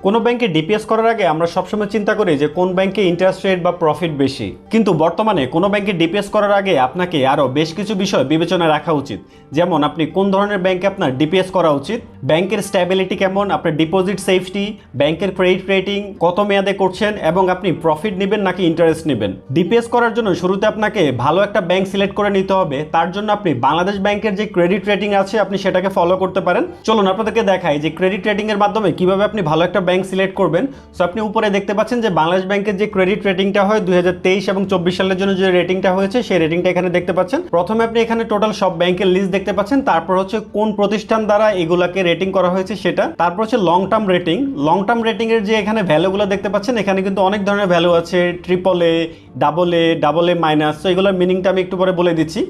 কোনো ব্যাংকে ডিপিএস করার আগে আমরা সবসময় চিন্তা করি যে কোন ব্যাংকে ইন্টারেস্ট রেট বা প্রফিট বেশি। কিন্তু বর্তমানে কোনো ব্যাংকে ডিপিএস করার আগে আপনাকে আরও বেশ কিছু বিষয় বিবেচনায় রাখা উচিত। যেমন আপনি কোন ধরনের ব্যাংকে আপনার ডিপিএস করা উচিত, ব্যাংকের স্ট্যাবিলিটি কেমন, আপনার ডিপোজিট সেফটি ব্যাংকের ক্রেডিট রেটিং কত মেয়াদে করছেন, এবং আপনি প্রফিট নেবেন নাকি ইন্টারেস্ট নেবেন। ডিপিএস করার জন্য শুরুতে আপনাকে ভালো একটা ব্যাংক সিলেক্ট করে নিতে হবে। তার জন্য আপনি বাংলাদেশ ব্যাংকের যে ক্রেডিট রেটিং আছে, আপনি সেটাকে ফলো করতে পারেন। চলুন আপনাদেরকে দেখাই যে ক্রেডিট রেটিংয়ের মাধ্যমে কীভাবে আপনি ভালো একটা ব্যাংক সিলেক্ট করবেন। সো আপনি উপরে দেখতে পাচ্ছেন যে বাংলাদেশ ব্যাংকের যে ক্রেডিট রেটিংটা হয় দুই হাজার তেইশ এবং চব্বিশ সালের জন্য যে রেটিংটা হয়েছে, সেই রেটিংটা এখানে দেখতে পাচ্ছেন। প্রথমে আপনি এখানে টোটাল সব ব্যাংকের লিস্ট দেখতে পাচ্ছেন। তারপর হচ্ছে কোন প্রতিষ্ঠান দ্বারা এগুলাকে রেটিং করা হয়েছে সেটা। তারপর হচ্ছে long term rating long term rating এর যে এখানে ভ্যালুগুলো দেখতে পাচ্ছেন, এখানে কিন্তু অনেক ধরনের ভ্যালু আছে। Triple A double A double A minus তো এগুলোর মিনিংটা আমি একটু পরে বলে দিচ্ছি।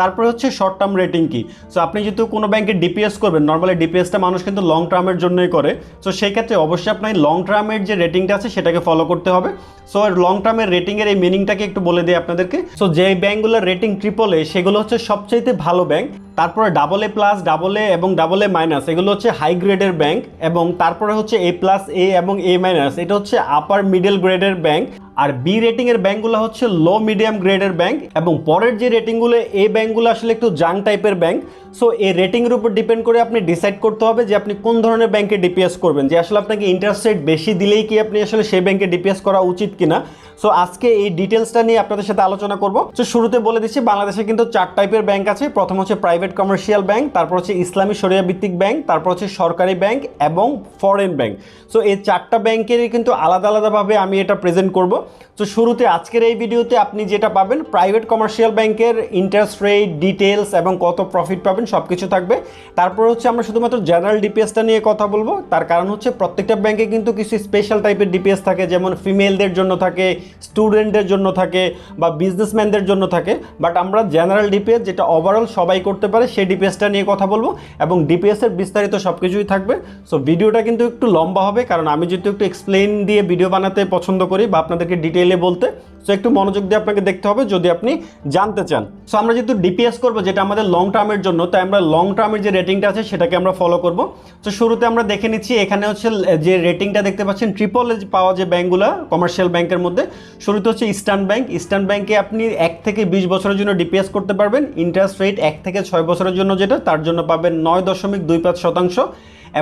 তারপরে হচ্ছে শর্ট টার্ম রেটিং কি? সো আপনি যেহেতু কোনো ব্যাংকে ডিপিএস করবেন নর্মালি ডিপিএসটা মানুষ কিন্তু লং টার্মের জন্যই করে। সো সেই ক্ষেত্রে অবশ্যই আপনার লং টার্মের যে রেটিংটা আছে সেটাকে ফলো করতে হবে। সো লং টার্মের রেটিংয়ের এই মিনিংটাকে একটু বলে দিই আপনাদেরকে। সো যে ব্যাঙ্কগুলোর রেটিং ট্রিপল এ সেগুলো হচ্ছে সবচাইতে ভালো ব্যাংক তারপরে double A plus double A এবং ডাবল এ মাইনাস এগুলো হচ্ছে হাই গ্রেডের ব্যাংক এবং তারপরে হচ্ছে এ প্লাস এ এবং এ মাইনাস এটা হচ্ছে আপার মিডল গ্রেডের ব্যাংক আর বি রেটিং এর ব্যাংকগুলো হচ্ছে লো মিডিয়াম গ্রেডের ব্যাংক এবং পরের যে রেটিংগুলো এই ব্যাংকগুলো আসলে একটু জাং টাইপের ব্যাংক সো এই রেটিংয়ের উপর ডিপেন্ড করে আপনি ডিসাইড করতে হবে যে আপনি কোন ধরনের ব্যাংকে ডিপিএস করবেন, যে আসলে আপনাকে ইন্টারেস্ট রেট বেশি দিলেই কি আপনি আসলে সেই ব্যাংকে ডিপিএস করা উচিত কিনা। সো আজকে এই ডিটেলসটা নিয়ে আপনাদের সাথে আলোচনা করব। তো শুরুতে বলে দিচ্ছি, বাংলাদেশে কিন্তু চার টাইপের ব্যাংক আছে, প্রথম হচ্ছে প্রাইভেট কমার্শিয়াল ব্যাংক, তারপর হচ্ছে ইসলামী শরিয়া ভিত্তিক ব্যাংক, তারপর হচ্ছে সরকারি ব্যাংক এবং ফরেন ব্যাংক। সো এই চারটা ব্যাংকেরই কিন্তু আলাদা আলাদাভাবে আমি এটা প্রেজেন্ট করব। তো শুরুতে আজকের এই ভিডিওতে আপনি যেটা পাবেন প্রাইভেট কমার্শিয়াল ব্যাংকের ইন্টারেস্ট রেট ডিটেলস এবং কত প্রফিট পাবেন সব কিছু থাকবে। তারপর হচ্ছে আমরা শুধুমাত্র জেনারেল ডিপিএসটা নিয়ে কথা বলব। তার কারণ হচ্ছে প্রত্যেকটা ব্যাংকে কিন্তু কিছু স্পেশাল টাইপের ডিপিএস থাকে, যেমন ফিমেলদের জন্য থাকে স্টুডেন্টদের জন্য থাকে বা বিজনেসম্যানদের জন্য থাকে। বাট আমরা জেনারেল ডিপিএস যেটা ওভারঅল সবাই করতে পারে সেই ডিপিএসটা নিয়ে কথা বলব এবং ডিপিএসের বিস্তারিত সব কিছুই থাকবে। সো ভিডিওটা কিন্তু একটু লম্বা হবে, কারণ আমি যেহেতু একটু এক্সপ্লেন দিয়ে ভিডিও বানাতে পছন্দ করি বা আপনাদেরকে ডিটেইলে বলতে সো একটু মনোযোগ দিয়ে আপনাকে দেখতে হবে যদি আপনি জানতে চান। সো আমরা যেহেতু ডিপিএস করব, যেটা আমাদের লং টার্মের জন্য, তাই আমরা লং টার্মের যে রেটিংটা আছে, সেটাকে আমরা ফলো করব। তো শুরুতে আমরা দেখে নিচ্ছি, এখানে হচ্ছে যে রেটিংটা দেখতে পাচ্ছেন ট্রিপল পাওয়া যে ব্যাঙ্কগুলো কমার্শিয়াল ব্যাংকের মধ্যে, শুরুতে হচ্ছে ইস্টার্ন ব্যাংক ইস্টার্ন ব্যাংকে আপনি এক থেকে বিশ বছরের জন্য ডিপিএস করতে পারবেন। ইন্টারেস্ট রেট এক থেকে ছয় বছরের জন্য যেটা, তার জন্য পাবেন নয় দশমিক দুই পাঁচ শতাংশ।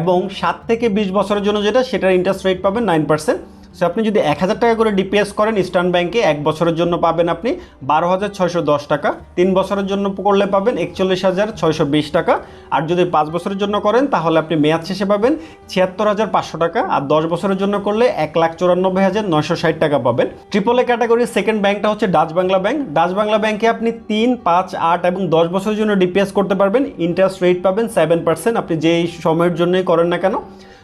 এবং সাত থেকে বিশ বছরের জন্য যেটা, সেটার ইন্টারেস্ট রেট পাবেন নাইন পার্সেন্ট সো আপনি যদি এক হাজার টাকা করে ডিপিএস করেন ইস্টার্ন ব্যাংকে এক বছরের জন্য পাবেন আপনি বারো হাজার ছয়শো দশ টাকা, তিন বছরের জন্য করলে পাবেন একচল্লিশ হাজার ছয়শো বিশ টাকা। আর যদি পাঁচ বছরের জন্য করেন, তাহলে আপনি মেয়াদ শেষে পাবেন ছিয়াত্তর হাজার পাঁচশো টাকা, আর দশ বছরের জন্য করলে এক লাখ চুরানব্বই হাজার নয়শো ষাট টাকা পাবেন। ট্রিপল এ ক্যাটাগরির সেকেন্ড ব্যাংকটা হচ্ছে Dutch Bangla Bank Dutch Bangla ব্যাংকে আপনি তিন, পাঁচ, আট এবং দশ বছরের জন্য ডিপিএস করতে পারবেন। ইন্টারেস্ট রেট পাবেন সেভেন পার্সেন্ট আপনি যেই সময়ের জন্যই করেন না কেন।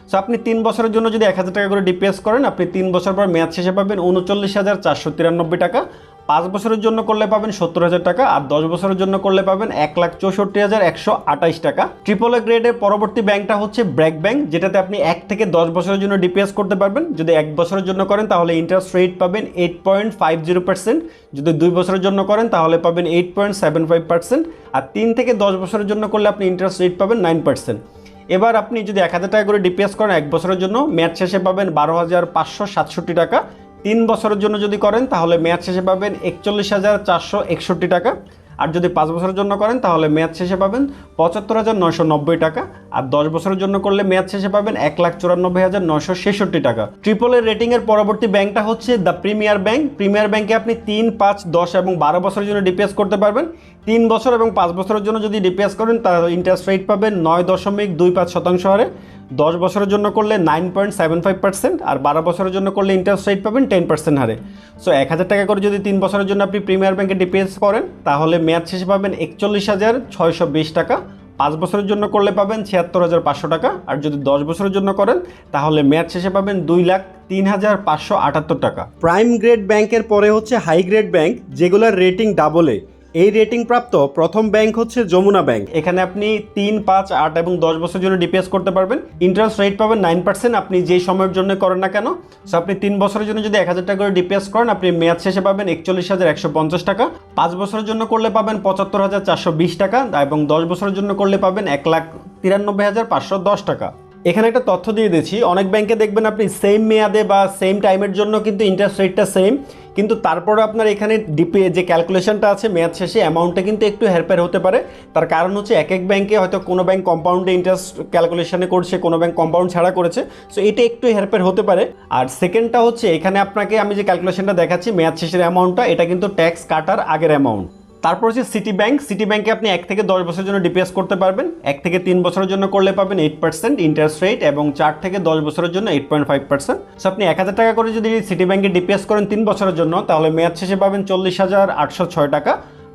সো আপনি তিন বছরের জন্য যদি এক হাজার টাকা করে ডিপিএস করেন, আপনি তিন বছর পর মেয়াদ শেষে পাবেন উনচল্লিশ হাজার চারশো তিরানব্বই টাকা। পাঁচ বছরের জন্য করলে পাবেন সত্তর হাজার টাকা, আর দশ বছরের জন্য করলে পাবেন এক লাখ চৌষট্টি হাজার একশো আঠাইশ টাকা। ট্রিপল এ গ্রেডের পরবর্তী ব্যাংকটা হচ্ছে ব্র্যাক ব্যাংক, যেটাতে আপনি এক থেকে দশ বছরের জন্য ডিপিএস করতে পারবেন। যদি এক বছরের জন্য করেন, তাহলে ইন্টারেস্ট রেট পাবেন eight point five zero percent যদি দুই বছরের জন্য করেন, তাহলে পাবেন eight point seven five percent আর তিন থেকে দশ বছরের জন্য করলে আপনি ইন্টারেস্ট রেট পাবেন নাইন পার্সেন্ট এবার আপনি যদি এক হাজার টাকা করে ডিপিএস করেন, এক বছরের জন্য, ম্যাচ শেষে পাবেন বারো হাজার পাঁচশো সাতষট্টি টাকা। তিন বছরের জন্য যদি করেন, তাহলে ম্যাচ শেষে পাবেন একচল্লিশ হাজার চারশো একষট্টি টাকা। আর যদি পাঁচ বছরের জন্য করেন, তাহলে মেয়াদ শেষে পাবেন পঁচাত্তর হাজার নয়শো নব্বই টাকা। আর দশ বছরের জন্য করলে মেয়াদ শেষে পাবেন এক লাখ চুরানব্বই হাজার নয়শো ছেষট্টি টাকা। ট্রিপলের রেটিংয়ের পরবর্তী ব্যাংকটা হচ্ছে দ্য প্রিমিয়ার ব্যাংক প্রিমিয়ার ব্যাংকে আপনি তিন, পাঁচ, দশ এবং বারো বছরের জন্য ডিপিএস করতে পারবেন। তিন বছর এবং পাঁচ বছরের জন্য যদি ডিপিএস করেন, তাহলে ইন্টারেস্ট রেট পাবেন নয় দশমিক দুই পাঁচ শতাংশ হারে। দশ বছরের জন্য করলে nine point seven five percent আর বারো বছরের জন্য করলে ইন্টারেস্ট রেট পাবেন টেন পার্সেন্ট হারে। সো এক হাজার টাকা করে যদি তিন বছরের জন্য আপনি প্রিমিয়ার ব্যাংকে ডিপিএস করেন, তাহলে মেয়াদ শেষে পাবেন একচল্লিশ হাজার ছয়শো বিশ টাকা। পাঁচ বছরের জন্য করলে পাবেন ছিয়াত্তর হাজার পাঁচশো টাকা। আর যদি দশ বছরের জন্য করেন, তাহলে মেয়াদ শেষে পাবেন দুই লাখ তিন হাজার পাঁচশো আটাত্তর টাকা। প্রাইম গ্রেড ব্যাংকের পরে হচ্ছে হাই গ্রেড ব্যাংক যেগুলোর রেটিং ডাবলে এই রেটিং প্রাপ্ত প্রথম ব্যাংক হচ্ছে যমুনা ব্যাংক এখানে আপনি তিন, পাঁচ, আট এবং দশ বছরের জন্য ডিপিএস করতে পারবেন। ইন্টারেস্ট রেট পাবেন নাইন পার্সেন্ট আপনি যেই সময়ের জন্য করেন না কেন সো আপনি তিন বছরের জন্য যদি এক হাজার টাকা করে ডিপিএস করেন, আপনি মেয়াদ শেষে পাবেন একচল্লিশ হাজার একশো পঞ্চাশ টাকা। পাঁচ বছরের জন্য করলে পাবেন পঁচাত্তর হাজার চারশো বিশ টাকা এবং দশ বছরের জন্য করলে পাবেন এক লাখ তিরানব্বই হাজার পাঁচশো দশ টাকা। এখানে একটা তথ্য দিয়ে দিচ্ছি। অনেক ব্যাংকে দেখবেন আপনি সেম মেয়াদে বা সেম টাইমের জন্য কিন্তু ইন্টারেস্ট রেটটা সেম কিন্তু তারপরে আপনার এখানে ডিপে যে ক্যালকুলেশনটা আছে মেয়াদ শেষে অ্যামাউন্টটা কিন্তু একটু হেরফের হতে পারে। তার কারণ হচ্ছে এক এক ব্যাংকে হয়তো কোনো ব্যাংক কম্পাউন্ডে ইন্টারেস্ট ক্যালকুলেশনে করছে, কোনো ব্যাংক কম্পাউন্ড ছাড়া করেছে। সো এটা একটু হেরফের হতে পারে। আর সেকেন্ডটা হচ্ছে, এখানে আপনাকে আমি যে ক্যালকুলেশনটা দেখাচ্ছি, মেয়াদ শেষের অ্যামাউন্টটা এটা কিন্তু ট্যাক্স কাটার আগের অ্যামাউন্ট তারপর হচ্ছে সিটি ব্যাংক সিটি ব্যাংকে আপনি এক থেকে দশ বছরের জন্য ডিপিএস করতে পারবেন। এক থেকে তিন বছরের জন্য করলে পাবেন এইট পার্সেন্ট ইন্টারেস্ট রেট এবং চার থেকে দশ বছরের জন্য eight point five percent so আপনি এক হাজার টাকা করে যদি সিটি ব্যাংকে ডিপিএস করেন তিন বছরের জন্য, তাহলে মেয়াদ শেষে পাবেন চল্লিশ হাজার আটশো ছয় টাকা।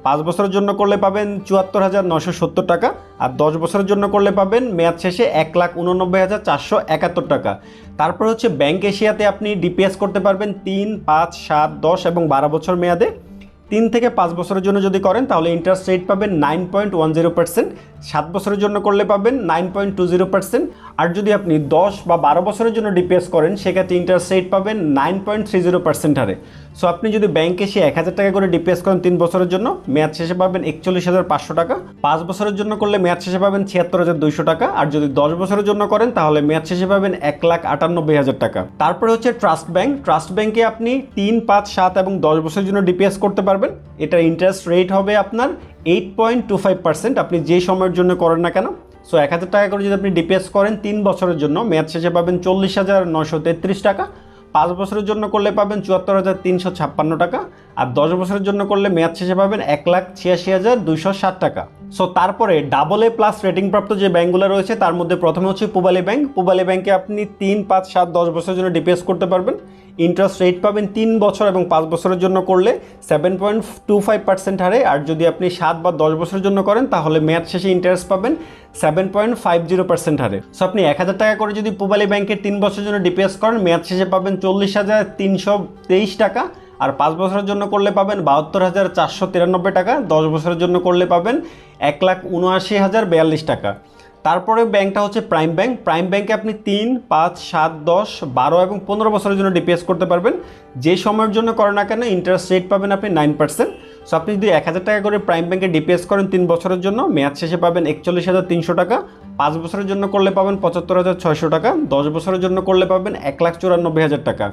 পাঁচ বছরের জন্য করলে পাবেন চুয়াত্তর হাজার নশো সত্তর টাকা। আর দশ বছরের জন্য করলে পাবেন মেয়াদ শেষে এক লাখ উননব্বই হাজার চারশো একাত্তর টাকা। তারপর হচ্ছে ব্যাংক এশিয়াতে আপনি ডিপিএস করতে পারবেন তিন, পাঁচ, সাত, দশ এবং বারো বছর মেয়াদে। তিন থেকে পাঁচ বছরের জন্য যদি করেন, তাহলে ইন্টারেস্ট রেট পাবেন nine point one zero percent সাত বছরের জন্য করলে পাবেন nine point two zero percent আর যদি আপনি দশ বা বারো বছরের জন্য ডিপিএস করেন, সেক্ষেত্রে ইন্টারেস্ট রেট পাবেন nine point three zero percent হারে। সো আপনি যদি ব্যাংকে এসে এক হাজার টাকা করে ডিপিএস করেন তিন বছরের জন্য, মেয়াদ শেষে পাবেন একচল্লিশ হাজার পাঁচশো টাকা। পাঁচ বছরের জন্য করলে মেয়াদ শেষে পাবেন ছিয়াত্তর হাজার দুইশো টাকা। আর যদি দশ বছরের জন্য করেন, তাহলে মেয়াদ শেষে পাবেন এক লাখ আটানব্বই হাজার টাকা। তারপরে হচ্ছে ট্রাস্ট ব্যাংক ট্রাস্ট ব্যাংকে আপনি তিন, পাঁচ, সাত এবং দশ বছরের জন্য ডিপিএস করতে পারবেন। এটার ইন্টারেস্ট রেট হবে আপনার eight point two five percent আপনি যে সময়ের জন্য করেন না কেন। সো এক হাজার টাকা করে যদি আপনি ডিপিএস করেন তিন বছরের জন্য, মেয়াদ শেষে পাবেন চল্লিশ হাজার নশো তেত্রিশ টাকা। পাঁচ বছরের জন্য করলে পাবেন চুয়াত্তর হাজার তিনশো ছাপ্পান্ন টাকা আর দশ বছরের জন্য করলে মেয়াদ শেষে পাবেন এক লাখ ছিয়াশি হাজার দুইশো ষাট টাকা। সো তারপরে ডাবল এ প্লাস রেটিংপ্রাপ্ত যে ব্যাঙ্কগুলো রয়েছে, তার মধ্যে প্রথমে হচ্ছে পুবালি ব্যাংক। পুবালি ব্যাঙ্কে আপনি তিন, পাঁচ, সাত, দশ বছরের জন্য ডিপিএস করতে পারবেন। ইন্টারেস্ট রেট পাবেন তিন বছর এবং পাঁচ বছরের জন্য করলে seven point two five percent হারে। আর যদি আপনি সাত বা দশ বছরের জন্য করেন, তাহলে মেয়াদ শেষে ইন্টারেস্ট পাবেন seven point five zero percent হারে। সো আপনি এক হাজার টাকা করে যদি পুবালি ব্যাংকের তিন বছরের জন্য ডিপিএস করেন, মেয়াদ শেষে পাবেন চল্লিশ হাজার তিনশো তেইশ টাকা। আর পাঁচ বছরের জন্য করলে পাবেন বাহাত্তর হাজার চারশো তিরানব্বই টাকা। দশ বছরের জন্য করলে পাবেন এক লাখ উনআশি হাজার বিয়াল্লিশ টাকা। তারপরে ব্যাংকটা হচ্ছে প্রাইম ব্যাংক। প্রাইম ব্যাংকে আপনি তিন, পাঁচ, সাত, দশ, বারো এবং পনেরো বছরের জন্য ডিপিএস করতে পারবেন। যে সময়ের জন্য করেন না কেন ইন্টারেস্ট রেট পাবেন আপনি নাইন পার্সেন্ট সো আপনি যদি এক হাজার টাকা করে প্রাইম ব্যাংকে ডিপিএস করেন তিন বছরের জন্য, মেয়াদ শেষে পাবেন একচল্লিশ হাজার তিনশো টাকা। পাঁচ বছরের জন্য করলে পাবেন পঁচাত্তর হাজার ছয়শো টাকা। দশ বছরের জন্য করলে পাবেন এক লাখ চুরানব্বই হাজার টাকা।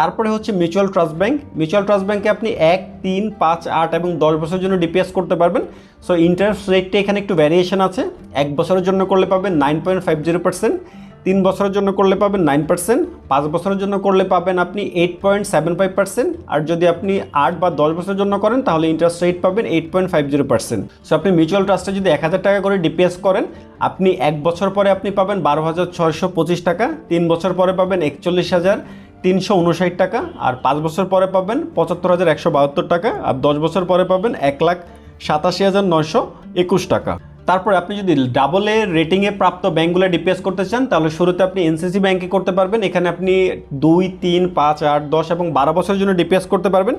তারপরে হচ্ছে Mutual Trust Bank Mutual Trust ব্যাংকে আপনি এক, তিন, পাঁচ, আট এবং দশ বছরের জন্য ডিপিএস করতে পারবেন। সো ইন্টারেস্ট রেটটা এখানে একটু ভ্যারিয়েশন আছে। এক বছরের জন্য করলে পাবেন nine point five zero percent তিন বছরের জন্য করলে পাবেন নাইন পার্সেন্ট পাঁচ বছরের জন্য করলে পাবেন আপনি eight point seven five percent আর যদি আপনি আট বা দশ বছরের জন্য করেন, তাহলে ইন্টারেস্ট রেট পাবেন eight point five zero percent so আপনি মিউচুয়াল ট্রাস্টে যদি এক হাজার টাকা করে ডিপিএস করেন, আপনি এক বছর পরে আপনি পাবেন বারো হাজার ছয়শো পঁচিশ টাকা, তিন বছর পরে পাবেন একচল্লিশ হাজার তিনশো উনষাট টাকা, আর পাঁচ বছর পরে পাবেন পঁচাত্তর হাজার একশো বাহাত্তর টাকা, আর দশ বছর পরে পাবেন এক লাখ সাতাশি হাজার নয়শো একুশ টাকা। তারপর আপনি যদি ডাবল এ রেটিংয়ে প্রাপ্ত ব্যাঙ্কগুলো ডিপিএস করতে চান, তাহলে শুরুতে আপনি এনসিসি ব্যাঙ্কে করতে পারবেন। এখানে আপনি দুই, তিন, পাঁচ, আট, দশ এবং বারো বছরের জন্য ডিপিএস করতে পারবেন।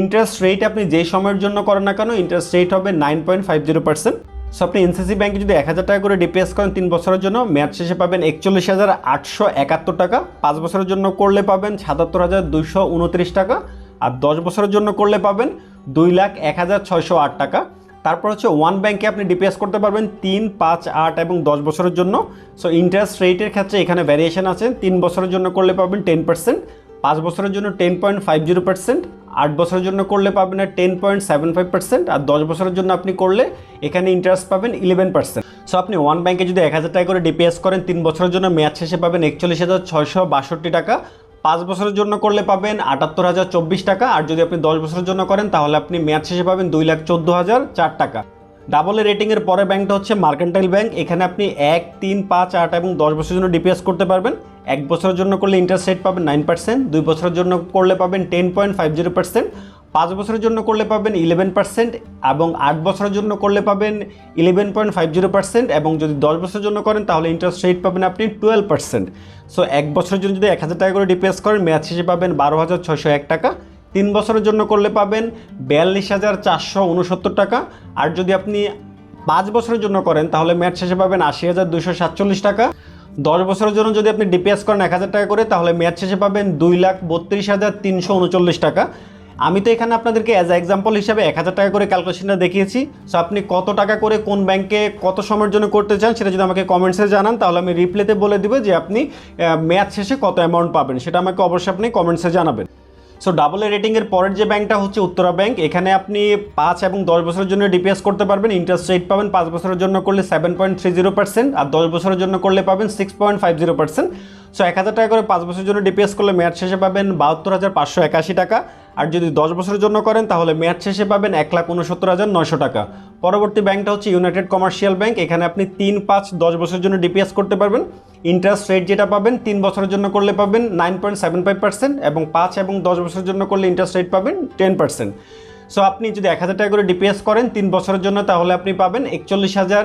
ইন্টারেস্ট রেট আপনি যেই সময়ের জন্য করেন না কেন ইন্টারেস্ট রেট হবে nine point five zero percent so আপনি এনসিসি ব্যাঙ্কে যদি এক হাজার টাকা করে ডিপিএস করেন, তিন বছরের জন্য, মেয়াদ শেষে পাবেন একচল্লিশ হাজার আটশো একাত্তর টাকা। পাঁচ বছরের জন্য করলে পাবেন সাতাত্তর হাজার দুইশো উনত্রিশ টাকা। আর দশ বছরের জন্য করলে পাবেন দুই লাখ এক হাজার ছয়শো আট টাকা। তারপর হচ্ছে ওয়ান ব্যাংকে আপনি ডিপিএস করতে পারবেন তিন, পাঁচ, আট এবং দশ বছরের জন্য। সো ইন্টারেস্ট রেটের ক্ষেত্রে এখানে ভ্যারিয়েশন আছে। তিন বছরের জন্য করলে পাবেন টেন পার্সেন্ট পাঁচ বছরের জন্য ten point five zero percent আট বছরের জন্য করলে পাবেন ten point seven five percent আর দশ বছরের জন্য আপনি করলে এখানে ইন্টারেস্ট পাবেন ইলেভেন পার্সেন্ট সো আপনি ওয়ান ব্যাংকে যদি এক হাজার টাকা করে ডিপিএস করেন, তিন বছরের জন্য মেয়াদ শেষে পাবেন একচল্লিশ হাজার ছয়শো বাষট্টি টাকা। পাঁচ বছরের জন্য করলে পাবেন আটাত্তর হাজার চব্বিশ টাকা, আর যদি আপনি দশ বছরের জন্য করেন, তাহলে আপনি মেয়াদ শেষে পাবেন দুই লাখ চোদ্দ হাজার চার টাকা। ডাবল রেটিংয়ের পরে ব্যাংকটা হচ্ছে মার্কেন্টাইল ব্যাংক এখানে আপনি এক, তিন, পাঁচ, আট এবং দশ বছরের জন্য ডিপিএস করতে পারবেন। এক বছরের জন্য করলে ইন্টারেস্ট রেট পাবেন নাইন পার্সেন্ট দুই বছরের জন্য করলে পাবেন ten point five zero percent পাঁচ বছরের জন্য করলে পাবেন ইলেভেন পার্সেন্ট এবং আট বছরের জন্য করলে পাবেন eleven point five zero percent এবং যদি দশ বছরের জন্য করেন তাহলে ইন্টারেস্ট রেট পাবেন আপনি টুয়েলভ পার্সেন্ট সো এক বছরের জন্য যদি এক হাজার টাকা করে ডিপিএস করেন, মেয়াদ শেষে পাবেন বারো হাজার ছয়শো এক টাকা। তিন বছরের জন্য করলে পাবেন বিয়াল্লিশ হাজার চারশো উনসত্তর টাকা। আর যদি আপনি পাঁচ বছরের জন্য করেন, তাহলে মেয়াদ শেষে পাবেন আশি হাজার দুশো সাতচল্লিশ টাকা। দশ বছরের জন্য যদি আপনি ডিপিএস করেন এক হাজার টাকা করে, তাহলে মেয়াদ শেষে পাবেন দুই লাখ বত্রিশ হাজার তিনশো উনচল্লিশ টাকা। আমি তো এখানে আপনাদেরকে অ্যাজ এক্সাম্পল হিসাবে এক হাজার টাকা করে ক্যালকুলেশনটা দেখিয়েছি। সো আপনি কত টাকা করে কোন ব্যাংকে কত সময়ের জন্য করতে চান সেটা যদি আমাকে কমেন্টসে জানান, তাহলে আমি রিপ্লেতে বলে দিব যে আপনি মেয়াদ শেষে কত অ্যামাউন্ট পাবেন। সেটা আমাকে অবশ্যই আপনি কমেন্টসে জানাবেন। সো ডাবল এ রেটিংয়ের পরের যে ব্যাংকটা হচ্ছে উত্তরা ব্যাংক এখানে আপনি পাঁচ এবং দশ বছরের জন্য ডিপিএস করতে পারবেন ইন্টারেস্ট রেট পাবেন পাঁচ বছরের জন্য করলে seven point three zero percent আর দশ বছরের জন্য করলে পাবেন six point five zero percent so এক হাজার টাকা করে পাঁচ বছরের জন্য ডিপিএস করলে মেয়াদ শেষে পাবেন বাহাত্তর হাজার পাঁচশো একাশি টাকা। আর যদি দশ বছরের জন্য করেন, তাহলে মেয়াদ শেষে পাবেন এক লাখ উনসত্তর হাজার নয়শো টাকা। পরবর্তী ব্যাংকটা হচ্ছে ইউনাইটেড কমার্শিয়াল ব্যাংক এখানে আপনি তিন পাঁচ দশ বছরের জন্য ডিপিএস করতে পারবেন। ইন্টারেস্ট রেট যেটা পাবেন, তিন বছরের জন্য করলে পাবেন nine point seven five percent এবং পাঁচ এবং দশ বছরের জন্য করলে ইন্টারেস্ট রেট পাবেন টেন পার্সেন্ট সো আপনি যদি এক হাজার টাকা করে ডিপিএস করেন, তিন বছরের জন্য তাহলে আপনি পাবেন একচল্লিশ হাজার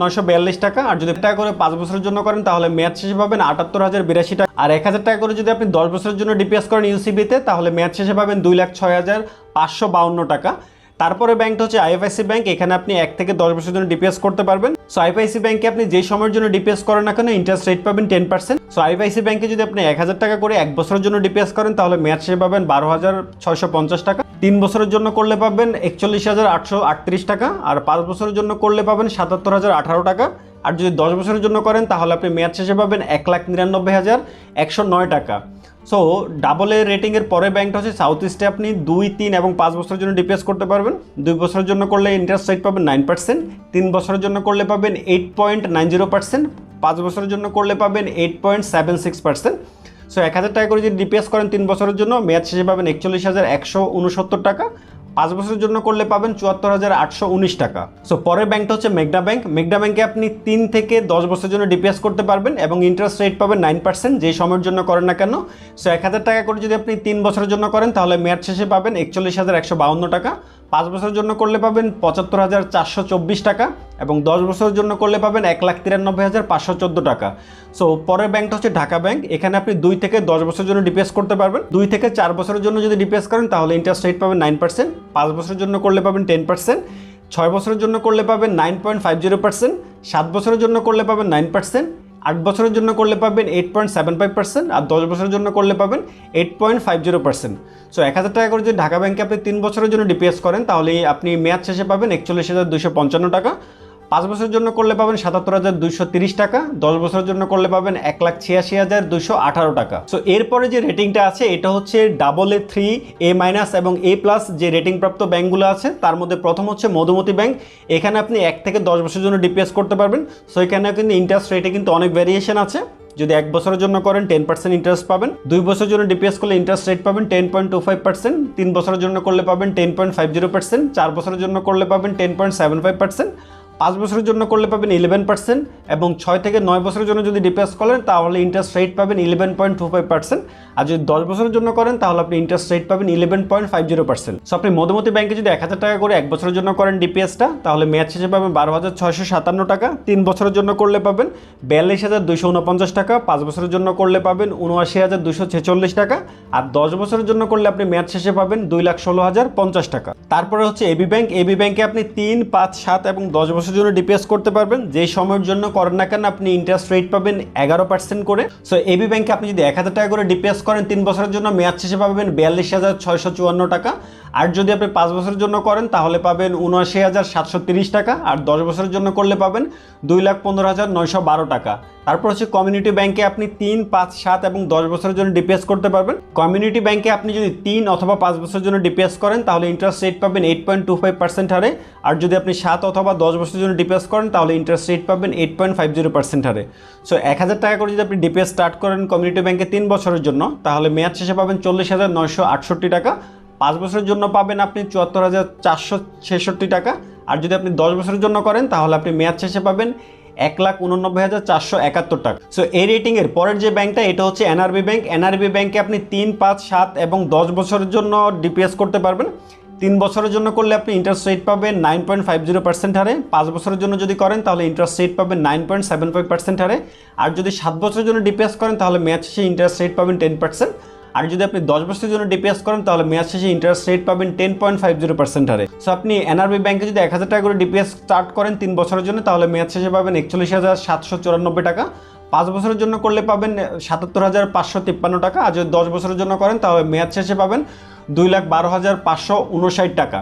নয়শো বিয়াল্লিশ টাকা। আর যদি টাকা করে পাঁচ বছরের জন্য করেন, তাহলে মেয়াদ শেষে পাবেন আটাত্তর হাজার বিরাশি টাকা। আর এক হাজার টাকা করে যদি আপনি দশ বছরের জন্য ডিপিএস করেন ইউসিবিতে তাহলে মেয়াদ শেষে পাবেন দুই লাখ ছয় হাজার পাঁচশো বাউন্ন টাকা। তারপরে ব্যাংকটা হচ্ছে আইএফআইসি ব্যাংক এখানে আপনি এক থেকে দশ বছর জন্য ডিপিএস করতে পারবেন। সো আইএফআইসি ব্যাংকে আপনি যে সময়ের জন্য ডিপিএস করেন না কেন ইন্টারেস্ট রেট পাবেন টেন পার্সেন্ট সো আইএফআইসি ব্যাংকে যদি আপনি এক হাজার টাকা করে এক বছরের জন্য ডিপিএস করেন, তাহলে মেয়াদ শেষে পাবেন বারো হাজার ছয়শো পঞ্চাশ টাকা। তিন বছরের জন্য করলে পাবেন একচল্লিশ হাজার আটশো আটত্রিশ টাকা, আর পাঁচ বছরের জন্য করলে পাবেন সাতাত্তর হাজার আঠারো টাকা। আর যদি দশ বছরের জন্য করেন, তাহলে আপনি মেয়াদ শেষে পাবেন এক লাখ নিরানব্বই হাজার একশো নয় টাকা। সো ডাবল এ রেটিংয়ের পরে ব্যাংকটা হচ্ছে সাউথ ইস্টে আপনি দুই, তিন এবং পাঁচ বছরের জন্য ডিপিএস করতে পারবেন। দুই বছরের জন্য করলে ইন্টারেস্ট রেট পাবেন নাইন পার্সেন্ট তিন বছরের জন্য করলে পাবেন eight point nine zero percent পাঁচ বছরের জন্য করলে পাবেন eight point seven six percent so এক হাজার টাকা করে যদি ডিপিএস করেন তিন বছরের জন্য, মেয়াদ শেষে পাবেন একচল্লিশ হাজার একশো উনসত্তর টাকা। পাঁচ বছরের জন্য করলে পাবেন চুয়াত্তর হাজার আটশো উনিশ টাকা। সো পরের ব্যাংকটা হচ্ছে মেঘনা ব্যাংক মেঘনা ব্যাংকে আপনি তিন থেকে দশ বছরের জন্য ডিপিএস করতে পারবেন এবং ইন্টারেস্ট রেট পাবেন নাইন পার্সেন্ট যে সময়ের জন্য করেন না কেন। সো এক হাজার টাকা করে যদি আপনি তিন বছরের জন্য করেন, তাহলে মেয়াদ শেষে পাবেন একচল্লিশ হাজার একশো বাউন্ন টাকা। পাঁচ বছরের জন্য করলে পাবেন পঁচাত্তর হাজার চারশো চব্বিশ টাকা এবং দশ বছরের জন্য করলে পাবেন এক লাখ তিরানব্বই হাজার পাঁচশো চোদ্দ টাকা। সো পরের ব্যাংকটা হচ্ছে ঢাকা ব্যাংক এখানে আপনি দুই থেকে দশ বছরের জন্য ডিপিএস করতে পারবেন। দুই থেকে চার বছরের জন্য যদি ডিপিএস করেন, তাহলে ইন্টারেস্ট রেট পাবেন নাইন পার্সেন্ট পাঁচ বছরের জন্য করলে পাবেন টেন পার্সেন্ট ছয় বছরের জন্য করলে পাবেন nine point five zero percent সাত বছরের জন্য করলে পাবেন নাইন পার্সেন্ট আট বছরের জন্য করলে পাবেন eight point seven five percent আর দশ বছরের জন্য করলে পাবেন eight point five zero percent so এক হাজার টাকা করে যদি ঢাকা ব্যাংকে আপনি তিন বছরের জন্য ডিপিএস করেন, তাহলে আপনি মেয়াদ শেষে পাবেন একচল্লিশ হাজার দুশো পঞ্চান্ন টাকা। পাঁচ বছরের জন্য করলে পাবেন সাতাত্তর হাজার দুইশো তিরিশ টাকা, দশ বছরের জন্য করলে পাবেন এক লাখ ছিয়াশি হাজার দুইশো আঠারো টাকা। সো এরপরে যে রেটিংটা আছে, এটা হচ্ছে double A three A minus এবং এ প্লাস যে রেটিং প্রাপ্ত ব্যাঙ্কগুলো আছে, তার মধ্যে প্রথম হচ্ছে মধুমতি ব্যাংক। এখানে আপনি এক থেকে দশ বছরের জন্য ডিপিএস করতে পারবেন। সো এখানে কিন্তু ইন্টারেস্ট রেটে কিন্তু অনেক ভ্যারিয়েশন আছে। যদি এক বছরের জন্য করেন টেন পার্সেন্ট ইন্টারেস্ট পাবেন। দুই বছরের জন্য ডিপিএস করলে ইন্টারেস্ট রেট পাবেন ten point two five percent তিন বছরের জন্য করলে পাবেন ten point five zero percent চার বছরের জন্য করলে পাবেন ten point seven five percent পাঁচ বছরের জন্য করলে পাবেন ইলেভেন পার্সেন্ট এবং ছয় থেকে নয় বছরের জন্য যদি ডিপিএস করেন, তাহলে ইন্টারেস্ট রেট পাবেন eleven point two five percent আর যদি দশ বছরের জন্য করেন, তাহলে আপনি ইন্টারেস্ট রেট পাবেন eleven point five zero percent so আপনি মধুমতি ব্যাংকে যদি এক হাজার টাকা করে এক বছরের জন্য করেন ডিপিএসটা তাহলে মেয়াদ শেষে পাবেন বারো হাজার ছয়শো সাতান্ন টাকা। তিন বছরের জন্য করলে পাবেন বিয়াল্লিশ হাজার দুশো উনপঞ্চাশ টাকা। পাঁচ বছরের জন্য করলে পাবেন উনআশি হাজার দুশো ছেচল্লিশ টাকা। আর দশ বছরের জন্য করলে আপনি মেয়াদ শেষে পাবেন দুই লাখ ষোলো হাজার পঞ্চাশ টাকা। তারপরে হচ্ছে এবি ব্যাংক এবি ব্যাংকে আপনি তিন, পাঁচ, সাত এবং দশ বছরের জন্য ডিপিএস করতে পারবেন। যে সময়ের জন্য করেন না কেন আপনি ইন্টারেস্ট রেট পাবেন এগারো পার্সেন্ট করে। সো এবি ব্যাংকে আপনি যদি এক হাজার টাকা করে ডিপিএস করেন, তিন বছরের জন্য মেয়াদ শেষে পাবেন বিয়াল্লিশ হাজার ছয়শো চুয়ান্ন টাকা। আর যদি আপনি পাঁচ বছরের জন্য করেন, তাহলে পাবেন উনআশি হাজার সাতশো তিরিশ টাকা। আর দশ বছরের জন্য করলে পাবেন দুই লাখ পনেরো হাজার নয়শো বারো টাকা। তারপর হচ্ছে কমিউনিটি ব্যাংকে আপনি তিন, পাঁচ, সাত এবং দশ বছরের জন্য ডিপিএস করতে পারবেন। কমিউনিটি ব্যাংকে আপনি যদি তিন অথবা পাঁচ বছরের জন্য ডিপিএস করেন, তাহলে ইন্টারেস্ট রেট পাবেন eight point two five percent হারে। আর যদি আপনি সাত অথবা দশ বছরের জন্য ডিপিএস করেন, তাহলে ইন্টারেস্ট রেট পাবেন eight point five zero percent হারে। সো এক হাজার টাকা করে যদি আপনি ডিপিএস স্টার্ট করেন কমিউনিটি ব্যাংকে তিন বছরের জন্য, তাহলে মেয়াদ শেষে পাবেন চল্লিশ হাজার নয়শো আটষট্টি টাকা। পাঁচ বছরের জন্য পাবেন আপনি চুয়াত্তর হাজার চারশো ছেষট্টি টাকা। আর যদি আপনি দশ বছরের জন্য করেন, তাহলে আপনি মেয়াদ শেষে পাবেন এক লাখ উননব্বই হাজার চারশো একাত্তর টাকা। সো এই রেটিংয়ের পরের যে ব্যাংকটা এটা হচ্ছে এনআরবি ব্যাংক এনআরবি ব্যাংকে আপনি তিন, পাঁচ, সাত এবং দশ বছরের জন্য ডিপিএস করতে পারবেন। তিন বছরের জন্য করলে আপনি ইন্টারেস্ট রেট পাবেন nine point five zero percent হারে। পাঁচ বছরের জন্য যদি করেন, তাহলে ইন্টারেস্ট রেট পাবেন nine point seven five percent হারে। আর যদি সাত বছরের জন্য ডিপিএস করেন, তাহলে মেয়াদ শেষে ইন্টারেস্ট রেট পাবেন টেন পার্সেন্ট আর যদি আপনি দশ বছরের জন্য ডিপিএস করেন, তাহলে মেয়াদ শেষে ইন্টারেস্ট রেট পাবেন ten point five zero percent হারে। সো আপনি এনআরবি ব্যাংকে যদি এক হাজার টাকা করে ডিপিএস স্টার্ট করেন তিন বছরের জন্য, তাহলে মেয়াদ শেষে পাবেন একচল্লিশ হাজার সাতশো চুরানব্বই টাকা। পাঁচ বছরের জন্য করলে পাবেন সাতাত্তর হাজার পাঁচশো তিপ্পান্ন টাকা। আর যদি দশ বছরের জন্য করেন, তাহলে মেয়াদ শেষে পাবেন দুই লাখ বারো হাজার পাঁচশো উনষাট টাকা।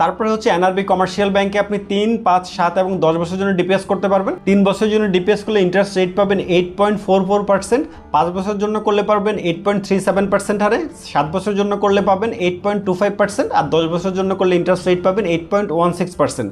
তারপরে হচ্ছে এনআরবি কমার্শিয়াল ব্যাংকে আপনি তিন, পাঁচ, সাত এবং দশ বছরের জন্য ডিপিএস করতে পারবেন। তিন বছরের জন্য ডিপিএস করলে ইন্টারেস্ট রেট পাবেন eight point four four percent পাঁচ বছরের জন্য করলে পারবেন eight point three seven percent হারে, সাত বছরের জন্য করলে পাবেন eight point two five percent আর দশ বছরের জন্য করলে ইন্টারেস্ট রেট পাবেন eight point one six percent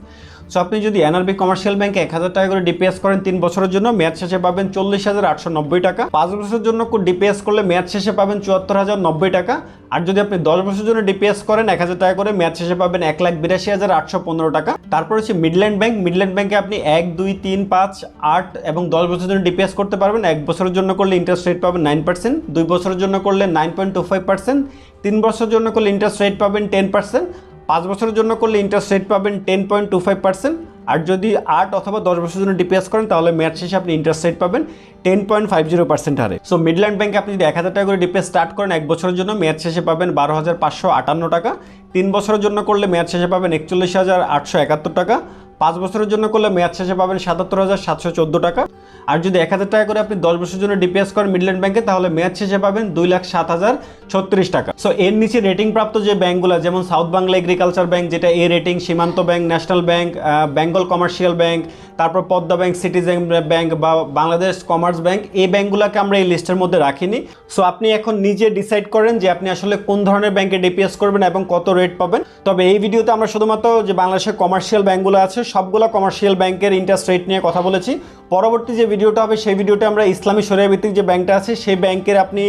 so আপনি যদি এনআরবি কমার্শিয়াল ব্যাংকে এক হাজার টাকা করে ডিপিএস করেন, তিন বছরের জন্য মেয়াদ শেষে পাবেন চল্লিশ হাজার আটশো নব্বই টাকা। পাঁচ বছরের জন্য ডিপিএস করলে মেয়াদ শেষে পাবেন চুয়াত্তর হাজার নব্বই টাকা। আর যদি আপনি দশ বছরের জন্য ডিপিএস করেন, এক হাজার টাকা করে মেয়াদ শেষে পাবেন এক লাখ বিরাশি হাজার আটশো পনেরো টাকা। তারপর হচ্ছে মিডল্যান্ড ব্যাংক মিডল্যান্ড ব্যাংকে আপনি এক, দুই, তিন, পাঁচ, আট এবং দশ বছরের জন্য ডিপিএস করতে পারবেন। এক বছরের জন্য করলে ইন্টারেস্ট রেট পাবেন নাইন পার্সেন্ট দুই বছরের জন্য করলে nine point two five percent তিন বছরের জন্য করলে ইন্টারেস্ট রেট পাবেন টেন পার্সেন্ট পাঁচ বছরের জন্য করলে ইন্টারেস্ট রেট পাবেন ten point two five percent আর যদি আট অথবা দশ বছরের জন্য ডিপিএস করেন, তাহলে মেয়াদ শেষে আপনি ইন্টারেস্ট রেট পাবেন ten point five zero percent হারে। সো মিডল্যান্ড ব্যাংকে আপনি যদি এক হাজার টাকা করে ডিপিএস স্টার্ট করেন এক বছরের জন্য মেয়াদ শেষে পাবেন বারো হাজার পাঁচশো আটান্ন টাকা। তিন বছরের জন্য করলে মেয়াদ শেষে পাবেন একচল্লিশ হাজার আটশো একাত্তর টাকা। পাঁচ বছরের জন্য করলে মেয়াদ শেষে পাবেন সাতাত্তর হাজার সাতশো চোদ্দ টাকা। আর যদি এক হাজার টাকা করে আপনি দশ বছরের জন্য ডিপিএস করেন মিডল্যান্ড ব্যাংকে, তাহলে মেয়াদ শেষে পাবেন দুই লাখ সাত হাজার ছত্রিশ টাকা। সো এর নিচে রেটিং প্রাপ্ত যে ব্যাংকগুলো, যেমন সাউথ বাংলা এগ্রিকালচার ব্যাংক, যেটা A rating Shimanto Bank, National Bank Bengal Commercial Bank, তারপর পদ্মা ব্যাংক, সিটিজেন ব্যাংক বা বাংলাদেশ কমার্স ব্যাংক, এই ব্যাংকগুলোকে আমরা এই লিস্টের মধ্যে রাখিনি। সো আপনি এখন নিজে ডিসাইড করেন যে আপনি আসলে কোন ধরনের ব্যাংকে ডিপিএস করবেন এবং কত রেট পাবেন। তবে এই ভিডিওতে আমরা শুধুমাত্র যে বাংলাদেশের কমার্শিয়াল ব্যাংকগুলো আছে সবগুলো কমার্শিয়াল ব্যাংকের ইন্টারেস্ট রেট নিয়ে কথা বলেছি। পরবর্তী যে ভিডিওটা হবে, সেই ভিডিওটা আমরা ইসলামী শরিয়া ভিত্তিক যে ব্যাংকটা আছে, সেই ব্যাংকের আপনি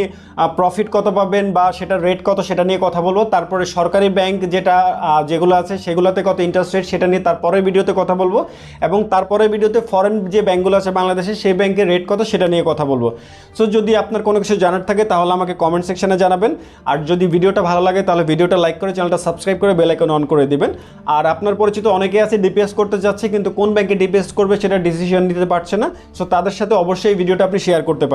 প্রফিট কত পাবেন বা সেটার রেট কত, সেটা নিয়ে কথা বলব। তারপরে সরকারি ব্যাংক যেটা যেগুলো আছে, সেগুলোতে কত ইন্টারেস্ট রেট সেটা নিয়ে তারপরের ভিডিওতে কথা বলব। এবং তারপরে ভিডিওতে ফরেন যে ব্যাংকগুলো আছে বাংলাদেশে, সেই ব্যাংকের রেট কত, সেটা নিয়ে কথা বলব। সো যদি আপনার কোনো কিছু জানার থাকে, তাহলে আমাকে কমেন্ট সেকশনে জানাবেন। আর যদি ভিডিওটা ভালো লাগে, তাহলে ভিডিওটা লাইক করে চ্যানেলটা সাবস্ক্রাইব করে বেল আইকন অন করে দিবেন। আর আপনার পরিচিত অনেকে আছে ডিপিএস করতে যাচ্ছে, কিন্তু কোন ব্যাংকে ডিপেস্ট করবে সেটা ডিসিশন নিতে পারছে না। সো তাদের সাথে অবশ্যই ভিডিওটা আপনি শেয়ার করতে পারেন।